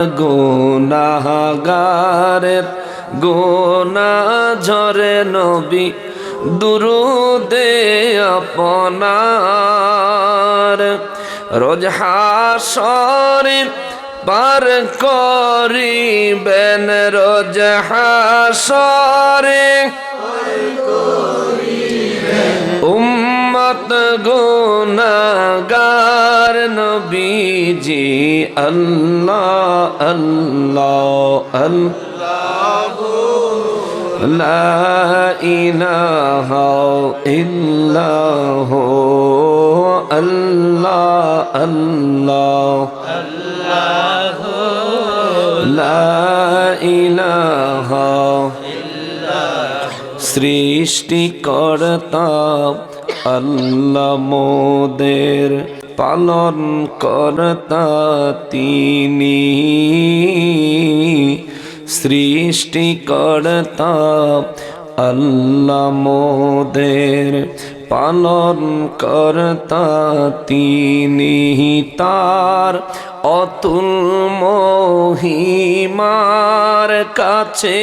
গুনাগারের গোনা ঝরে নবী দুরুদে আপনার। রোজ হাসরে পার করিবেন রোজ হাসরে উম্মত গুনাগার নবীজি আল্লাহ আল্লাহ আল্লাহ। লা ইলাহা ইল্লাহু আল্লাহ আল্লাহ। লা ইলাহা সৃষ্টিকর্তা আল্লাহ মোদের পালন কর্তা তিনি। সৃষ্টিকর্তা আল্লাহ মোদের পালন কর্তা তিনি। তার অতুল মহিমার কাছে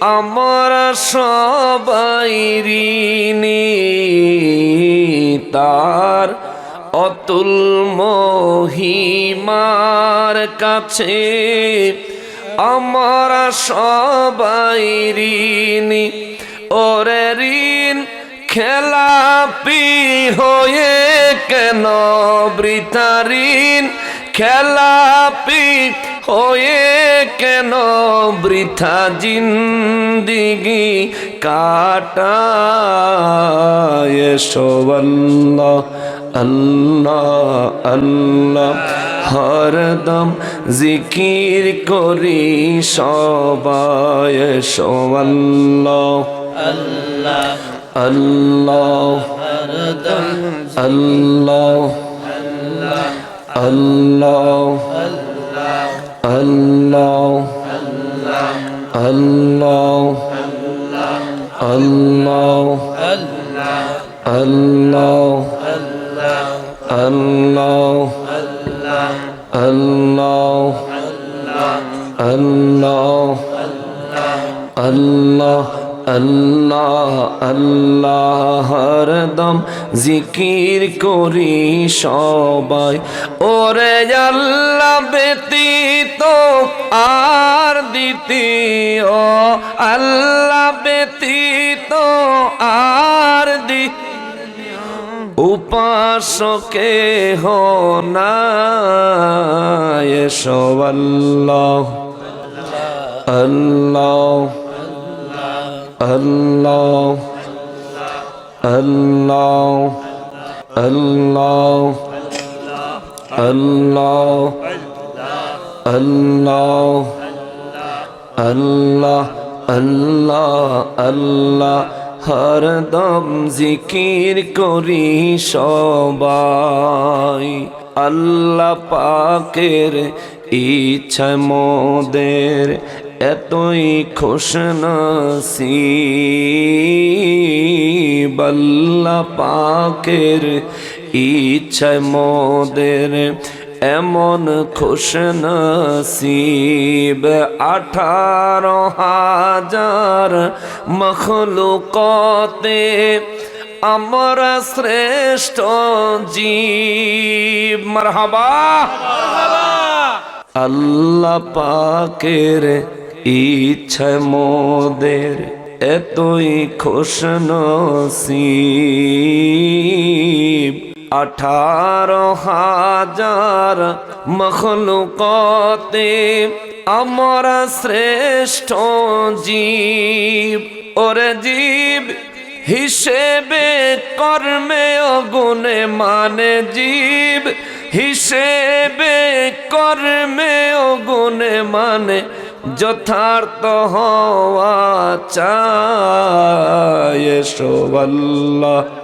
আমার সবাই ঋণী। তার অতুল মহিমার কাছে আমার সবাই ঋণী। ওরে ঋণ, খেলাপি হয়ে কেন বৃথা ঋণ? খেলাপি হয়ে কেন বৃথা জিন্দিগি কাটায় সোবল্লা আল্লাহ আল্লাহ হরদম জিকির করি সবাই সোবল্লাহ আল্লাহ আল্লাহ আল্লাহ আল্লাহ আল্লাহ আল্লাহ আল্লাহ আল্লাহ। আল্লাহ আল্লাহ আল্লাহ আল্লাহ আল্লাহ আল্লাহ হরদম জিকির করি সবাই। ওরে আল্লাহ ব্যতীত আর দ্বিতীয়, আল্লাহ ব্যতীত আর দ্বিতীয় উপাসকে হনায় সবাল্লাহ আল্লাহ আল্লাহ আল্লাহ আল্লাহ আল্লাহ আল্লাহ আল্লাহ আল্লাহ আল্লাহ হরদম জিকির করি সবাই। আল্লাহ পাকের ইচ্ছা মোদের এতই খুশ নসিব। আল্লাহ পাকের ইচ্ছা মোদের এমন খুশ নসিব আঠারো হাজার মখলুকতে আমরা শ্রেষ্ঠ জীব। মারহাবা। আল্লাহ পাকের ইচ্ছা মোদের এতই খুশ নসিব। আঠারো হাজার মখলুকতে আমরা শ্রেষ্ঠ জীব। ওরে জীব, হিসেবে কর্মে অগুণে মানে জীব। হিসেবে কর্মে অগুণে মানে যথার্থ হওয়া চায় সোবাল্লাহ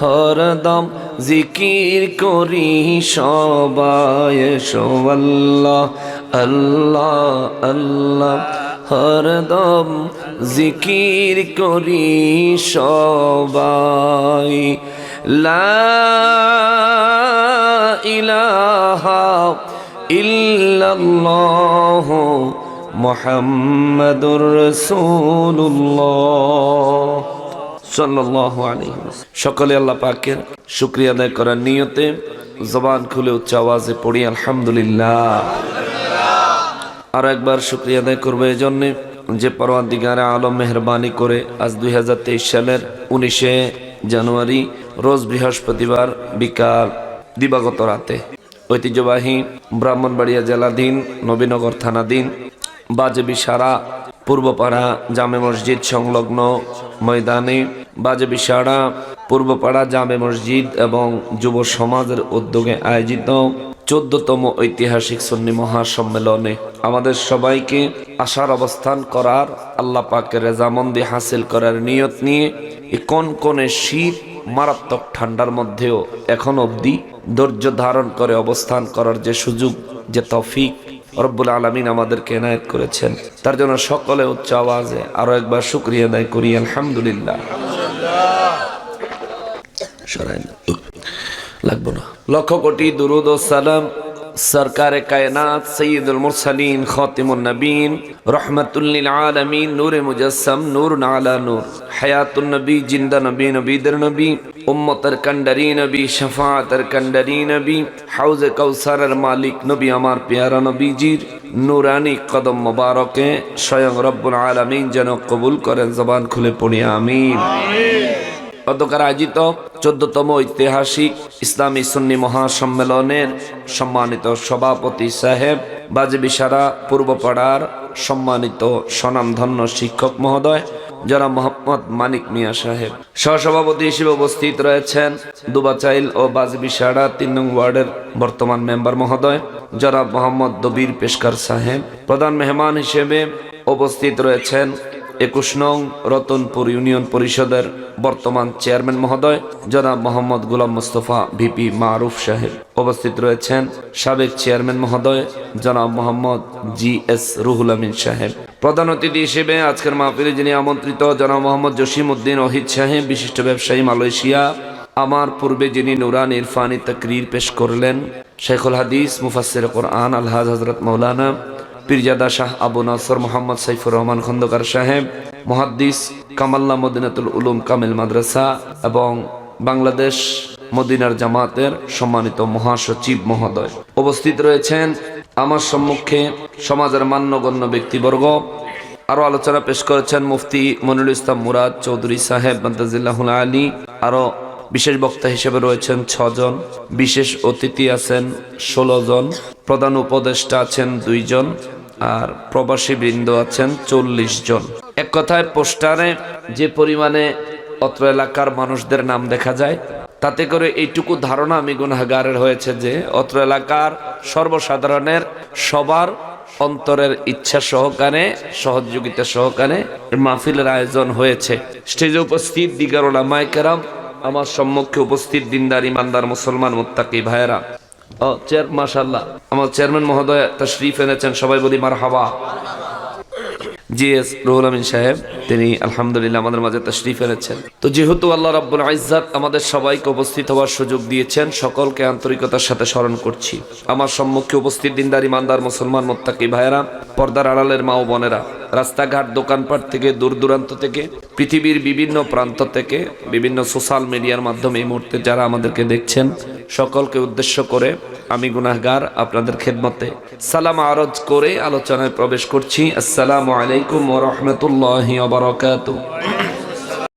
হরদম জিকির করি সবাই আল্লাহ আল্লাহ আল্লাহ হরদম জিকির করি সবাই। লা ইলাহা মোহাম্মদুর রসুল্লাহ সকলে আল্লাহ পাকের শুক্রিয়া আদায় করার নিয়তে জবান খুলে উচ্চ আওয়াজে পড়ি, আলহামদুলিল্লাহ। আর একবার শুক্রিয়া আদায় করব এই জন্যে যে পরওয়াদিগারে আলম মেহরবানি করে আজ দুই হাজার তেইশ সালের উনিশে জানুয়ারি, রোজ বৃহস্পতিবার বিকাল দিবাগত রাতে ঐতিহ্যবাহী ব্রাহ্মণবাড়িয়া জেলাধীন, নবীনগর থানাধীন বাজেবি সারা পূর্বপাড়া জামে মসজিদ সংলগ্ন ময়দানে বাজেবি সারা পূর্বপাড়া জামে মসজিদ এবং যুব সমাজের উদ্যোগে আয়োজিত চোদ্দতম ঐতিহাসিক সন্নি মহাসম্মেলনে আমাদের সবাইকে আশার অবস্থান করার আল্লাহ পাকের রেজামন্দি হাসিল করার নিয়ত নিয়ে কোন কোনে শীত মারাত্মক ঠান্ডার মধ্যেও এখন অবধি ধৈর্য ধারণ করে অবস্থান করার যে সুযোগ, যে তফিক রব্বুল আলমিন আমাদেরকে এনায়ত করেছেন, তার জন্য সকলে উচ্চ আওয়াজে আরও একবার শুক্রিয়া আদায় করি, আলহামদুলিল্লাহ। সরাই। লাগবো না লক্ষ কোটি দুরুদ ও সালাম সরকার কায়নাত সৈয়দুল মুরসালিন খাতিমুন নবীন রহমতুল্লিল আলমিন, নূরে মুজাসম নূর নালা নূর। হায়াতুন নবী, জিন্দা নবী, নবীদের নবী, উম্মতের কন্ডারি নবী শফাতের কন্ডারি নবী, হাউজে কৌসারের মালিক নবী আমার পেয়ারা নবীজির। নুরানি কদম মোবারকে স্বয়ং রব্বুল আলমিন যেন কবুল করেন, জবান খুলে পড়ি আমিন। গতকাল আয়োজিত চোদ্দতম ঐতিহাসিক ইসলামী সুন্নি মহাসম্মেলনের সম্মানিত সভাপতি সাহেব বাজবি সারা পূর্বপাড়ার সম্মানিত স্বনামধন্য শিক্ষক মহোদয় যারা মোহাম্মদ মানিক মিয়া সাহেব। সহসভাপতি হিসেবে উপস্থিত রয়েছেন দুবাচাইল ও বাজবি সারা তিন নং ওয়ার্ডের বর্তমান মেম্বার মহোদয় যারা মোহাম্মদ দবির পেশকার সাহেব। প্রধান মেহমান হিসেবে উপস্থিত রয়েছেন একুশ নং রতনপুর ইউনিয়ন পরিষদের বর্তমান চেয়ারম্যান মহোদয়, জনাব মোহাম্মদ গুলাম মুস্তফা, ভিপি মারুফ সাহেব। উপস্থিত রয়েছেন সাবেক চেয়ারম্যান মহোদয়, জনাব মোহাম্মদ জি এস রুহুল আমিন সাহেব। প্রধান অতিথি হিসেবে আজকের মাহফিলে যিনি আমন্ত্রিত, জনাব মোহাম্মদ জসিম উদ্দিন অহিদ সাহেব, বিশিষ্ট ব্যবসায়ী মালয়েশিয়া। আমার পূর্বে যিনি নুরান ইরফানি তকরির পেশ করলেন, শেখুল হাদিস মুফাসির কোরআন, আলহাজ হজরত মৌলানা পীরজাদা শাহ আবু নাসর মোহাম্মদ সাইফুর রহমান খন্দকার সাহেব, মহাদ্দিস কামাল্লা মদিনাতুল উলুম কামিল মাদ্রাসা এবং বাংলাদেশ মদিনার জামাতের সম্মানিত মহাসচিব মহোদয় উপস্থিত রয়েছেন আমার সম্মুখে সমাজের মান্যগণ্য ব্যক্তিবর্গ। আরও আলোচনা পেশ করেছেন মুফতি মনিরুল ইসলাম মুরাদ চৌধুরী সাহেব মন্তাজিল্লাহুল আলী। আরও বিশেষ বক্তা হিসেবে রয়েছেন ছজন, বিশেষ অতিথি আছেন ষোলো জন। প্রধান উপদেষ্টা আছেন দুইজন। আর প্রবাসী বৃন্দ আছেন চল্লিশ জন। এক কথায় পোস্টারে যে পরিমাণে অত্র এলাকার মানুষদের নাম দেখা যায়, তাতে করে এইটুকু ধারণা আমি গুনাগারের হয়েছে যে অত্র এলাকার সর্বসাধারণের সবার অন্তরের ইচ্ছা সহকারে, সহযোগিতা সহকারে মাহফিলের আয়োজন হয়েছে। স্টেজে উপস্থিত দিগার ওলামায়ে আমার সম্মুখে উপস্থিত দিনদার, ইমানদার, মুসলমান, মুত্তাকি ভাইয়েরা। ও চেয়ার মাশাল্লাহ আমার চেয়ারম্যান মহোদয় তশরিফ এনেছেন, সবাই বলি মার হাবা জি এস রুহুল আমিন সাহেব, তিনি আলহামদুলিল্লাহ আমাদের মাঝে তশরিফ এনেছেন। তো যেহেতু আল্লাহ রাব্বুল ইজ্জাত আমাদের সবাইকে উপস্থিত হওয়ার সুযোগ দিয়েছেন, সকলকে আন্তরিকতার সাথে স্মরণ করছি। আমার সম্মুখে উপস্থিত দিনদার, ইমানদার, মুসলমান, মোত্তাকি ভাইয়েরা, পর্দার আড়ালের মা ও বোনেরা। রাস্তাঘাট, দোকানপাট থেকে দূর দূরান্ত থেকে, পৃথিবীর বিভিন্ন প্রান্ত থেকে, বিভিন্ন সোশ্যাল মিডিয়ার মাধ্যমে এই মুহূর্তে যারা আমাদেরকে দেখছেন, সকলকে উদ্দেশ্য করে আমি গুনাহগার আপনাদের খেদমতে সালাম আরজ করে আলোচনায় প্রবেশ করছি। আসসালামু আলাইকুম ওয়া রাহমাতুল্লাহি ওয়া বারাকাতুহু।